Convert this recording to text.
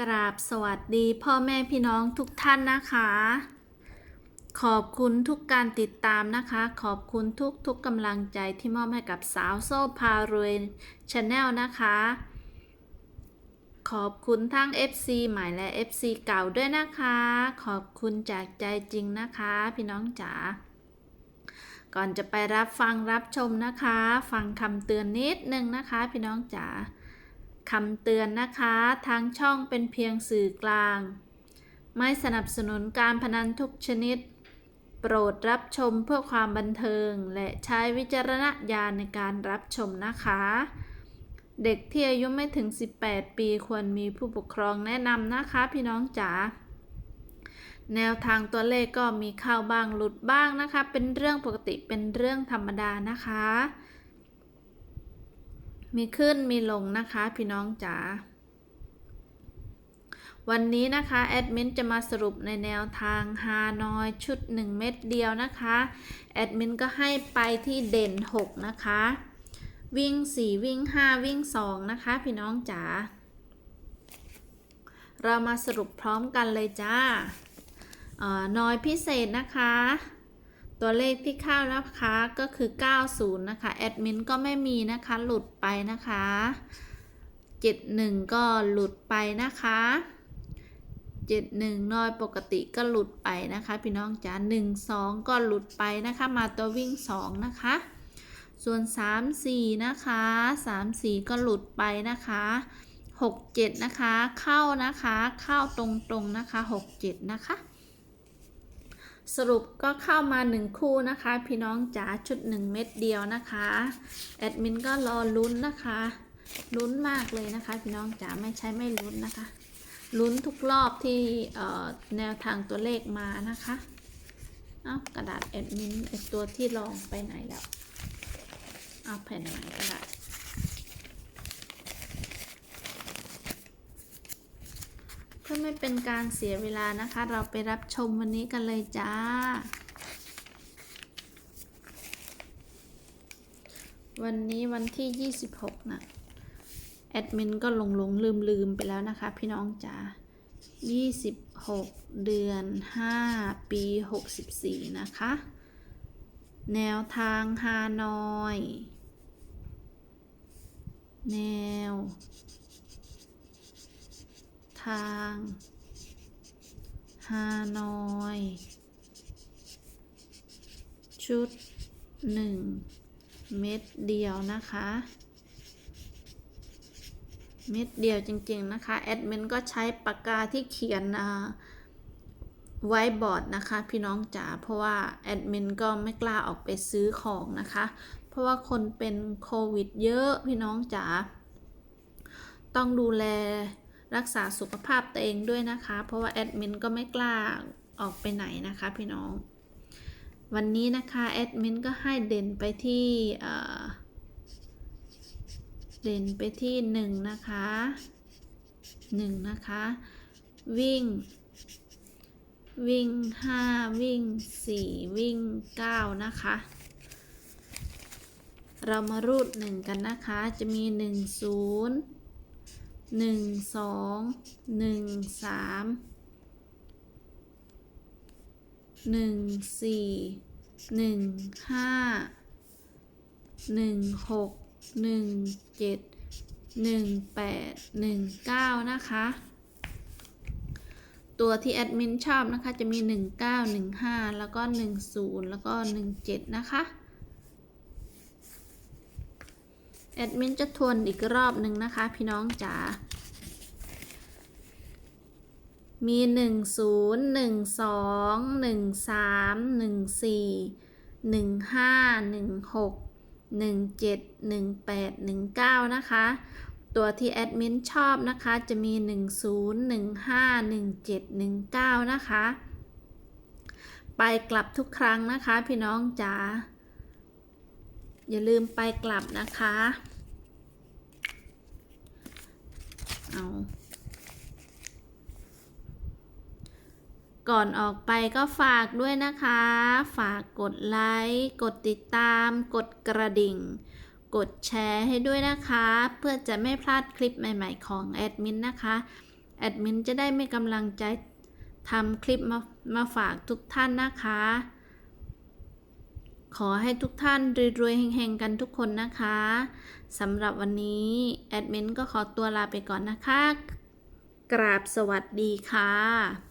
กราบสวัสดีพ่อแม่พี่น้องทุกท่านนะคะ ขอบคุณทุกการติดตามนะคะ ขอบคุณทุกทุกๆกำลังใจที่มอบให้กับสาวโซ่พารวยชาแนลนะคะ ขอบคุณทั้ง FC ใหม่และ FC เก่าด้วยนะคะ ขอบคุณจากใจจริงนะคะ พี่น้องจ๋าก่อนจะไปรับฟังรับชมนะคะ ฟังคำเตือนนิดนึงนะคะ พี่น้องจ๋า คำเตือนนะคะทางช่องเป็นเพียงสื่อกลาง ไม่สนับสนุนการพนันทุกชนิด โปรดรับชมเพื่อความบันเทิง และใช้วิจารณญาณในการรับชมนะคะ เด็กที่อายุไม่ถึง 18 ปีควรมีผู้ปกครองแนะนำนะคะพี่น้องจ๋าแนวทางตัวเลขก็มีเข้าบ้างหลุดบ้างนะคะ เป็นเรื่องปกติเป็นเรื่องธรรมดานะคะ มีขึ้นมีลงนะคะพี่น้องจ๋า วันนี้นะคะแอดมินจะมาสรุปในแนวทางฮานอยชุด 1 เม็ดเดียวนะคะแอดมินก็ให้ไปที่เด่น 6 นะคะ วิ่ง 4 วิ่ง 5 วิ่ง 2 นะคะ พี่น้องจ๋า เรามาสรุปพร้อมกันเลยจ้าออนอยพิเศษนะคะ ตัวเลขที่เข้านะคะก็คือ 90 นะคะ แอดมินก็ไม่มีนะคะหลุดไปนะคะ 71 ก็หลุดไปนะคะ 71น้อยปกติก็หลุดไปนะคะ พี่น้องจ๋า12 ก็หลุดไปนะคะ มาตัววิ่ง 2 นะคะ ส่วน 3 4 นะคะ 3 4 ก็หลุดไปนะคะ6 7 นะคะ เข้านะคะ เข้าตรงๆนะคะ 6 7 นะคะ สรุปก็เข้ามา 1 คู่นะคะ พี่น้องจ๋าชุด 1 เม็ดเดียวนะคะ แอดมินก็รอลุ้นนะคะ ลุ้นมากเลยนะคะ พี่น้องจ๋าไม่ใช่ไม่ลุ้นนะคะ ลุ้นทุกรอบที่แนวทางตัวเลขมานะคะเอากระดาษแอดมินตัวที่ลองไปไหนแล้ว เอาแผ่นไหนกระดาษ พื่อไม่เป็นการเสียเวลานะคะ เราไปรับชมวันนี้กันเลยจ้า วันนี้วันที่ 26 นะ แอดมินก็หลงหลงลืมลืมไปแล้วนะคะ พี่น้องจ๋า26 เดือน 5 ปี 64 นะคะ แนวทางฮานอย แนว ทางฮานอย ชุด1เม็ดเดียวนะคะ เม็ดเดียวจริงๆนะคะ แอดมินก็ใช้ปากกาที่เขียนไว้บอร์ดนะคะ พี่น้องจ๋าเพราะว่าแอดมินก็ไม่กล้าออกไปซื้อของนะคะ เพราะว่าคนเป็นโควิดเยอะพี่น้องจ๋าต้องดูแล รักษาสุขภาพตัวเองด้วยนะคะ เพราะว่าแอดมินก็ไม่กล้าออกไปไหนนะคะพี่น้อง วันนี้นะคะแอดมินก็ให้เด่นไปที่เด่นไปที่หนึ่งนะคะหนึ่งนะคะ วิ่ง วิ่งห้าวิ่งสี่วิ่งเก้านะคะเรามารูดหนึ่งกันนะคะ จะมีหนึ่งศูนย์ หนึ่งสองหนึ่งสามหนึ่งสี่หนึ่งห้าหนึ่งหกหนึ่งเจ็ดหนึ่งแปดหนึ่งเก้านะคะ ตัวที่แอดมินชอบนะคะจะมี19 15แล้วก็10แล้วก็17นะคะ แอดมินจะทวนอีกรอบหนึ่งนะคะ พี่น้องจ๋า มี 10 12 13 14 15 16 17 18 19 นะคะ ตัวที่แอดมินชอบนะคะจะมี 10 15 17 19 นะคะ ไปกลับทุกครั้งนะคะพี่น้องจ๋า อย่าลืมไปกลับนะคะ เอาก่อนออกไปก็ฝากด้วยนะคะ ฝากกดไลค์ กดติดตาม กดกระดิ่ง กดแชร์ให้ด้วยนะคะ เพื่อจะไม่พลาดคลิปใหม่ๆของแอดมินนะคะ แอดมินจะได้ไม่กำลังใจทำคลิปมามาฝากทุกท่านนะคะ ขอให้ทุกท่านรวยๆแห่งๆกันทุกคนนะคะสำหรับวันนี้ แอดมินก็ขอตัวลาไปก่อนนะคะ กราบสวัสดีค่ะ